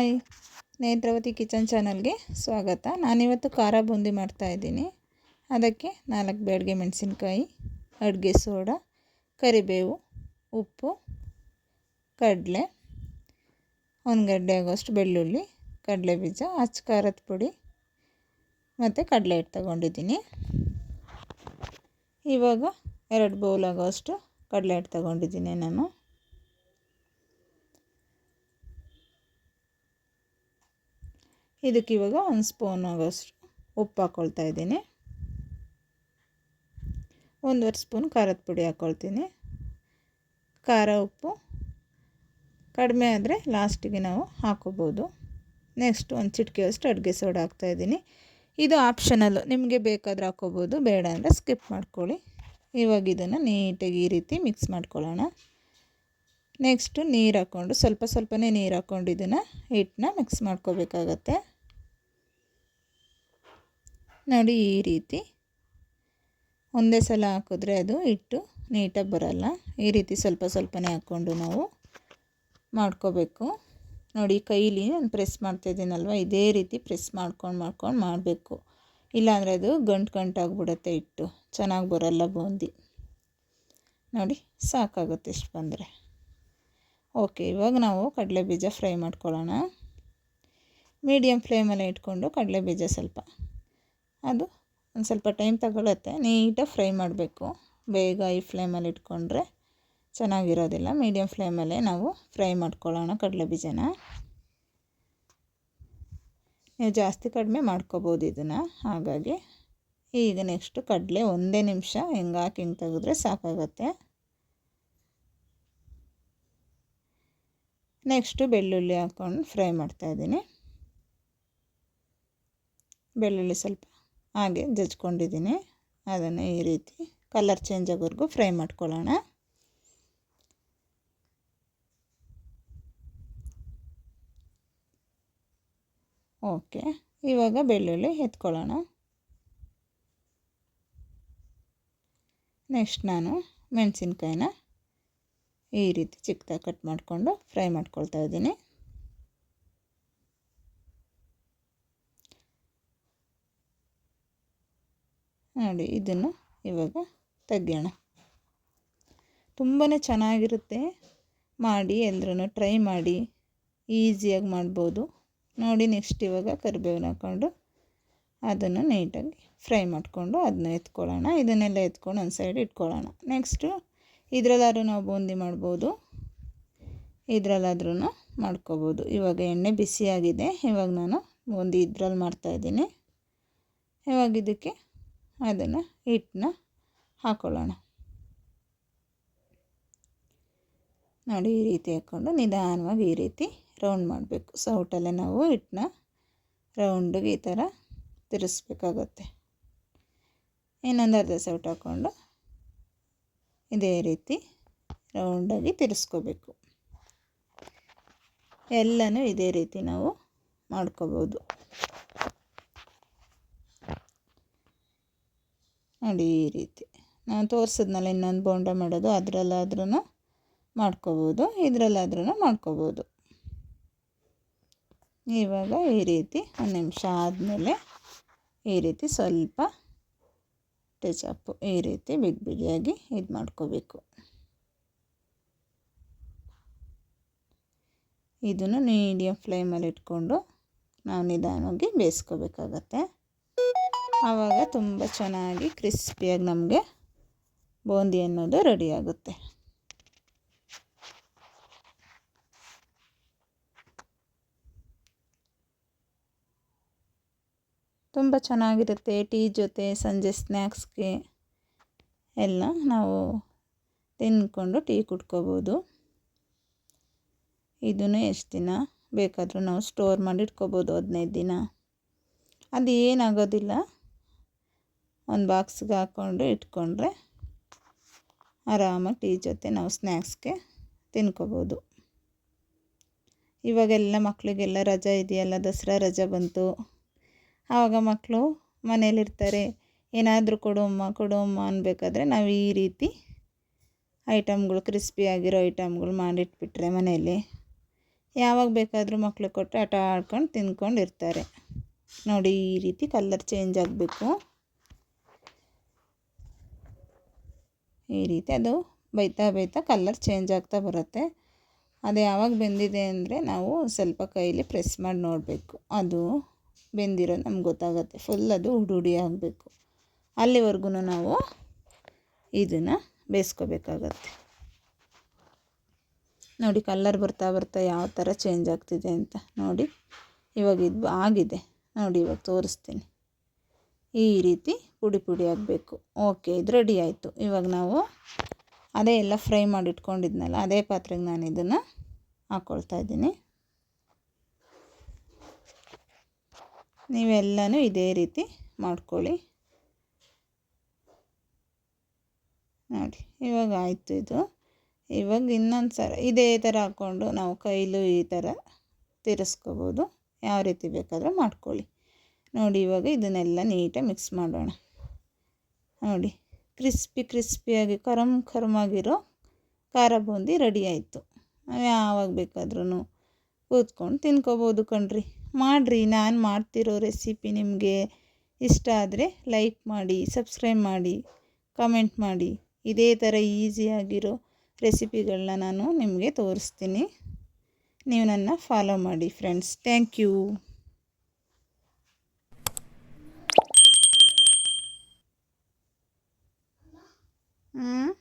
Hi Netravati kitchen ಚಾನಲ್ಗೆ ಸ್ವಾಗತ. ನಾನಿವತ್ತು ಖಾರ ಬೂಂದಿ ಮಾಡ್ತಾಯಿದ್ದೀನಿ ಅದಕ್ಕೆ ನಾಲ್ಕು ಬೇಡಿಗೆ ಮೆಣಸಿನ್ಕಾಯಿ, ಅಡುಗೆ ಸೋಡಾ, ಕರಿಬೇವು, ಉಪ್ಪು, ಕಡಲೆ ಒಂದು ಗಡ್ಡೆ ಆಗೋಷ್ಟು ಬೆಳ್ಳುಳ್ಳಿ, ಕಡಲೆ ಬೀಜ, ಅಚ್ಚ ಖಾರದ ಪುಡಿ ಮತ್ತು ಕಡಲೆ ಹಿಟ್ಟು ತಗೊಂಡಿದ್ದೀನಿ. ಇವಾಗ ಎರಡು ಬೌಲ್ ಆಗೋಷ್ಟು ಕಡಲೆ ಹಿಟ್ಟು ತಗೊಂಡಿದ್ದೀನಿ ನಾನು. ಇದಕ್ಕೆ ಇವಾಗ ಒಂದು ಸ್ಪೂನ್ ಆಗೋಷ್ಟು ಉಪ್ಪು ಹಾಕ್ಕೊಳ್ತಾ ಇದ್ದೀನಿ. ಒಂದುವರೆ ಸ್ಪೂನ್ ಖಾರದ ಪುಡಿ ಹಾಕ್ಕೊಳ್ತೀನಿ ಖಾರ, ಉಪ್ಪು ಕಡಿಮೆ ಆದರೆ ಲಾಸ್ಟಿಗೆ ನಾವು ಹಾಕೋಬೋದು. ನೆಕ್ಸ್ಟ್ ಒಂದು ಚಿಟಿಕೆಯಷ್ಟು ಅಡುಗೆ ಸೋಡಾ ಹಾಕ್ತಾಯಿದ್ದೀನಿ ಇದು ಆಪ್ಷನಲ್ಲು ನಿಮಗೆ ಬೇಕಾದರೆ ಹಾಕೋಬೋದು, ಬೇಡ ಅಂದರೆ ಸ್ಕಿಪ್ ಮಾಡ್ಕೊಳ್ಳಿ. ಇವಾಗ ಇದನ್ನು ನೀಟಾಗಿ ಈ ರೀತಿ ಮಿಕ್ಸ್ ಮಾಡ್ಕೊಳ್ಳೋಣ. ನೆಕ್ಸ್ಟು ನೀರು ಹಾಕ್ಕೊಂಡು ಸ್ವಲ್ಪ ಸ್ವಲ್ಪನೇ ನೀರು ಹಾಕ್ಕೊಂಡು ಇದನ್ನು ಹಿಟ್ಟನ್ನ ಮಿಕ್ಸ್ ಮಾಡ್ಕೋಬೇಕಾಗತ್ತೆ. ನೋಡಿ ಈ ರೀತಿ. ಒಂದೇ ಸಲ ಹಾಕಿದ್ರೆ ಅದು ಹಿಟ್ಟು ನೀಟಾಗಿ ಬರಲ್ಲ. ಈ ರೀತಿ ಸ್ವಲ್ಪ ಸ್ವಲ್ಪನೇ ಹಾಕ್ಕೊಂಡು ನಾವು ಮಾಡ್ಕೋಬೇಕು. ನೋಡಿ ಕೈಲಿ ನಾನು ಪ್ರೆಸ್ ಮಾಡ್ತಾಯಿದ್ದೀನಲ್ವ ಇದೇ ರೀತಿ ಪ್ರೆಸ್ ಮಾಡ್ಕೊಂಡು ಮಾಡ್ಕೊಂಡು ಮಾಡಬೇಕು. ಇಲ್ಲಾಂದರೆ ಅದು ಗಂಟು ಗಂಟಾಗ್ಬಿಡುತ್ತೆ ಹಿಟ್ಟು. ಚೆನ್ನಾಗಿ ಬರಲ್ಲ ಬೂಂದಿ. ನೋಡಿ ಸಾಕಾಗುತ್ತೆ ಇಷ್ಟು ಬಂದರೆ. ಓಕೆ, ಇವಾಗ ನಾವು ಕಡಲೆ ಬೀಜ ಫ್ರೈ ಮಾಡ್ಕೊಳ್ಳೋಣ. ಮೀಡಿಯಮ್ ಫ್ಲೇಮಲ್ಲೇ ಇಟ್ಕೊಂಡು ಕಡಲೆ ಬೀಜ ಸ್ವಲ್ಪ ಅದು ಒಂದು ಸ್ವಲ್ಪ ಟೈಮ್ ತಗೊಳುತ್ತೆ. ನೀಟಾಗಿ ಫ್ರೈ ಮಾಡಬೇಕು. ಬೇಗ ಈ ಫ್ಲೇಮಲ್ಲಿ ಇಟ್ಕೊಂಡ್ರೆ ಚೆನ್ನಾಗಿರೋದಿಲ್ಲ. ಮೀಡಿಯಮ್ ಫ್ಲೇಮಲ್ಲೇ ನಾವು ಫ್ರೈ ಮಾಡ್ಕೊಳ್ಳೋಣ ಕಡಲೆ ಬೀಜನ. ನೀವು ಜಾಸ್ತಿ ಕಡಿಮೆ ಮಾಡ್ಕೋಬೋದು ಇದನ್ನು. ಹಾಗಾಗಿ ಈಗ ನೆಕ್ಸ್ಟು ಕಡಲೆ ಒಂದೇ ನಿಮಿಷ ಹಿಂಗೆ ಹಾಕಿ ಹಿಂಗೆ ತೆಗೆದ್ರೆ ಸಾಕಾಗತ್ತೆ. ನೆಕ್ಸ್ಟು ಬೆಳ್ಳುಳ್ಳಿ ಹಾಕ್ಕೊಂಡು ಫ್ರೈ ಮಾಡ್ತಾಯಿದ್ದೀನಿ ಬೆಳ್ಳುಳ್ಳಿ ಸ್ವಲ್ಪ ಹಾಗೆ ಜಜ್ಕೊಂಡಿದ್ದೀನಿ. ಅದನ್ನು ಈ ರೀತಿ ಕಲರ್ ಚೇಂಜ್ ಆಗೋವರೆಗೂ ಫ್ರೈ ಮಾಡ್ಕೊಳ್ಳೋಣ. ಓಕೆ ಇವಾಗ ಬೆಳ್ಳುಳ್ಳಿ ಎತ್ಕೊಳ್ಳೋಣ. ನೆಕ್ಸ್ಟ್ ನಾನು ಮೆಣಸಿನ್ಕಾಯಿನ ಈ ರೀತಿ ಚಿಕ್ಕದಾಗಿ ಕಟ್ ಮಾಡಿಕೊಂಡು ಫ್ರೈ ಮಾಡ್ಕೊಳ್ತಾ ಇದ್ದೀನಿ. ನೋಡಿ, ಇದನ್ನು ಇವಾಗ ತೆಗೆಯೋಣ. ತುಂಬಾ ಚೆನ್ನಾಗಿರುತ್ತೆ. ಮಾಡಿ ಎಲ್ಲರೂ ಟ್ರೈ ಮಾಡಿ. ಈಸಿಯಾಗಿ ಮಾಡ್ಬೋದು. ನೋಡಿ ನೆಕ್ಸ್ಟ್ ಇವಾಗ ಕರಿಬೇವನ್ನ ಹಾಕ್ಕೊಂಡು ಅದನ್ನು ನೀಟಾಗಿ ಫ್ರೈ ಮಾಡಿಕೊಂಡು ಅದನ್ನ ಎತ್ಕೊಳ್ಳೋಣ. ಇದನ್ನೆಲ್ಲ ಎತ್ಕೊಂಡು ಒಂದು ಸೈಡ್ ಇಟ್ಕೊಳ್ಳೋಣ. ನೆಕ್ಸ್ಟು ಇದರಲ್ಲಾದ್ರೂ ನಾವು ಬೂಂದಿ ಮಾಡ್ಬೋದು. ಇದರಲ್ಲಾದ್ರೂ ಮಾಡ್ಕೋಬೋದು. ಇವಾಗ ಎಣ್ಣೆ ಬಿಸಿಯಾಗಿದೆ. ಇವಾಗ ನಾನು ಬೂಂದಿ ಇದ್ರಲ್ಲಿ ಮಾಡ್ತಾಯಿದ್ದೀನಿ ಇವಾಗ ಇದಕ್ಕೆ ಅದನ್ನು ಹಿಟ್ಟನ್ನ ಹಾಕ್ಕೊಳ್ಳೋಣ ನೋಡಿ, ಈ ರೀತಿ ಹಾಕ್ಕೊಂಡು ನಿಧಾನವಾಗಿ ಈ ರೀತಿ ರೌಂಡ್ ಮಾಡಬೇಕು. ಸೌಟಲ್ಲೇ ನಾವು ಹಿಟ್ಟನ್ನ ರೌಂಡಿಗೆ ಈ ಥರ ತಿರುಸ್ಬೇಕಾಗತ್ತೆ. ಇನ್ನೊಂದು ಅರ್ಧ ಸೌಟ್ ಹಾಕ್ಕೊಂಡು ಇದೇ ರೀತಿ ರೌಂಡಾಗಿ ತಿರ್ಸ್ಕೋಬೇಕು. ಎಲ್ಲನೂ ಇದೇ ರೀತಿ ನಾವು ಮಾಡ್ಕೋಬೋದು. ನೋಡಿ ಈ ರೀತಿ. ನಾನು ತೋರಿಸಿದ್ನಲ್ಲ ಇನ್ನೊಂದು ಬೋಂಡ ಮಾಡೋದು ಅದರಲ್ಲಾದ್ರೂ ಮಾಡ್ಕೋಬೋದು ಇದರಲ್ಲಾದ್ರೂ ಮಾಡ್ಕೋಬೋದು. ಇವಾಗ ಈ ರೀತಿ ಒಂದು ನಿಮಿಷ ಆದಮೇಲೆ ಈ ರೀತಿ ಸ್ವಲ್ಪ ಟೆಚಪ್ಪು ಈ ರೀತಿ ಬಿಗ್ ಬಿಗಿಯಾಗಿ ಇದು ಮಾಡ್ಕೋಬೇಕು. ಇದನ್ನು ಮೀಡಿಯಮ್ ಫ್ಲೇಮಲ್ಲಿ ಇಟ್ಕೊಂಡು ನಾವು ನಿಧಾನವಾಗಿ ಬೇಯಿಸ್ಕೋಬೇಕಾಗತ್ತೆ. ಆವಾಗ ತುಂಬ ಚೆನ್ನಾಗಿ ಕ್ರಿಸ್ಪಿಯಾಗಿ ನಮಗೆ ಬೂಂದಿ ಅನ್ನೋದು ರೆಡಿ ಆಗುತ್ತೆ. ತುಂಬ ಚೆನ್ನಾಗಿರುತ್ತೆ ಟೀ ಜೊತೆ ಸಂಜೆ ಸ್ನ್ಯಾಕ್ಸ್ಗೆ ಎಲ್ಲ ನಾವು ತಿನ್ಕೊಂಡು ಟೀ ಕುಡ್ಕೋಬೋದು. ಇದನ್ನು ಎಷ್ಟು ದಿನ ಬೇಕಾದರೂ ನಾವು ಸ್ಟೋರ್ ಮಾಡಿ ಇಟ್ಕೋಬೋದು ಹದಿನೈದು ದಿನ. ಅದು ಏನಾಗೋದಿಲ್ಲ ಒಂದು ಬಾಕ್ಸ್ಗೆ ಹಾಕ್ಕೊಂಡು ಇಟ್ಕೊಂಡ್ರೆ ಆರಾಮಾಗಿ ಟೀ ಜೊತೆ ನಾವು ಸ್ನ್ಯಾಕ್ಸ್ಗೆ ತಿನ್ಕೋಬೋದು. ಇವಾಗೆಲ್ಲ ಮಕ್ಕಳಿಗೆಲ್ಲ ರಜೆ ಇದೆಯಲ್ಲ, ದಸರಾ ರಜಾ ಬಂತು. ಆವಾಗ ಮಕ್ಕಳು ಮನೇಲಿರ್ತಾರೆ, ಏನಾದರೂ ಕೊಡೋಮ್ಮ ಕೊಡೋಮ್ಮ ಅನ್ಬೇಕಾದ್ರೆ ನಾವು ಈ ರೀತಿ ಐಟಮ್ಗಳು ಕ್ರಿಸ್ಪಿಯಾಗಿರೋ ಐಟಮ್ಗಳು ಮಾಡಿಟ್ಬಿಟ್ರೆ ಮನೆಯಲ್ಲಿ ಯಾವಾಗ ಬೇಕಾದರೂ ಮಕ್ಳು ಕೊಟ್ಟರೆ ಆಟ ಆಡ್ಕೊಂಡು ತಿನ್ಕೊಂಡು ಇರ್ತಾರೆ ನೋಡಿ ಈ ರೀತಿ ಕಲ್ಲರ್ ಚೇಂಜ್ ಆಗಬೇಕು. ಈ ರೀತಿ ಅದು ಬೈತಾ ಬೈತಾ ಕಲರ್ ಚೇಂಜ್ ಆಗ್ತಾ ಬರುತ್ತೆ. ಅದು ಯಾವಾಗ ಬೆಂದಿದೆ ಅಂದರೆ ನಾವು ಸ್ವಲ್ಪ ಕೈಲಿ ಪ್ರೆಸ್ ಮಾಡಿ ನೋಡಬೇಕು. ಅದು ಬೆಂದಿರೋ ನಮ್ಗೆ ಗೊತ್ತಾಗುತ್ತೆ. ಫುಲ್ ಅದು ಹುಡು ಹುಡಿ ಆಗಬೇಕು. ಅಲ್ಲಿವರೆಗೂ ನಾವು ಇದನ್ನು ಬೇಯಿಸ್ಕೋಬೇಕಾಗತ್ತೆ. ನೋಡಿ ಕಲ್ಲರ್ ಬರ್ತಾ ಬರ್ತಾ ಯಾವ ಥರ ಚೇಂಜ್ ಆಗ್ತಿದೆ ಅಂತ ನೋಡಿ. ಇವಾಗ ಇದು ಆಗಿದೆ. ನೋಡಿ ಇವಾಗ ತೋರಿಸ್ತೀನಿ. ಈ ರೀತಿ ಪುಡಿ ಪುಡಿ ಆಗಬೇಕು. ಓಕೆ ಇದು ರೆಡಿ ಆಯಿತು. ಇವಾಗ ನಾವು ಅದೇ ಎಲ್ಲ ಫ್ರೈ ಮಾಡಿ ಇಟ್ಕೊಂಡಿದ್ನಲ್ಲ ಅದೇ ಪಾತ್ರೆಗೆ ನಾನು ಇದನ್ನು ಹಾಕ್ಕೊಳ್ತಾ ಇದ್ದೀನಿ. ನೀವೆಲ್ಲನೂ ಇದೇ ರೀತಿ ಮಾಡ್ಕೊಳ್ಳಿ. ನೋಡಿ, ಇವಾಗ ಆಯಿತು ಇದು. ಇವಾಗ ಇನ್ನೊಂದು ಸಲ ಇದೇ ಥರ ಹಾಕ್ಕೊಂಡು ನಾವು ಕೈಲೂ ಈ ಥರ ತಿರ್ಸ್ಕೋಬೋದು. ಯಾವ ರೀತಿ ಬೇಕಾದರೂ ಮಾಡ್ಕೊಳ್ಳಿ. ನೋಡಿ ಇವಾಗ ಇದನ್ನೆಲ್ಲ ನೀಟಾಗಿ ಮಿಕ್ಸ್ ಮಾಡೋಣ. ನೋಡಿ, ಕ್ರಿಸ್ಪಿ ಕ್ರಿಸ್ಪಿಯಾಗಿ, ಕರಮ್ ಕರಮಾಗಿರೋ ಖಾರ ಬೂಂದಿ ರೆಡಿ ಆಯಿತು. ನಾವು ಯಾವಾಗ ಬೇಕಾದ್ರೂ ಕೂತ್ಕೊಂಡು ತಿನ್ಕೋಬೋದು ಕಣ್ರಿ. ಮಾಡಿರಿ, ನಾನು ಮಾಡ್ತಿರೋ ರೆಸಿಪಿ ನಿಮಗೆ ಇಷ್ಟ ಆದರೆ ಲೈಕ್ ಮಾಡಿ, ಸಬ್ಸ್ಕ್ರೈಬ್ ಮಾಡಿ, ಕಮೆಂಟ್ ಮಾಡಿ. ಇದೇ ಥರ ಈಸಿಯಾಗಿರೋ ರೆಸಿಪಿಗಳನ್ನ ನಾನು ನಿಮಗೆ ತೋರಿಸ್ತೀನಿ. ನೀವು ನನ್ನ ಫಾಲೋ ಮಾಡಿ, ಫ್ರೆಂಡ್ಸ್. Thank you. 嗯。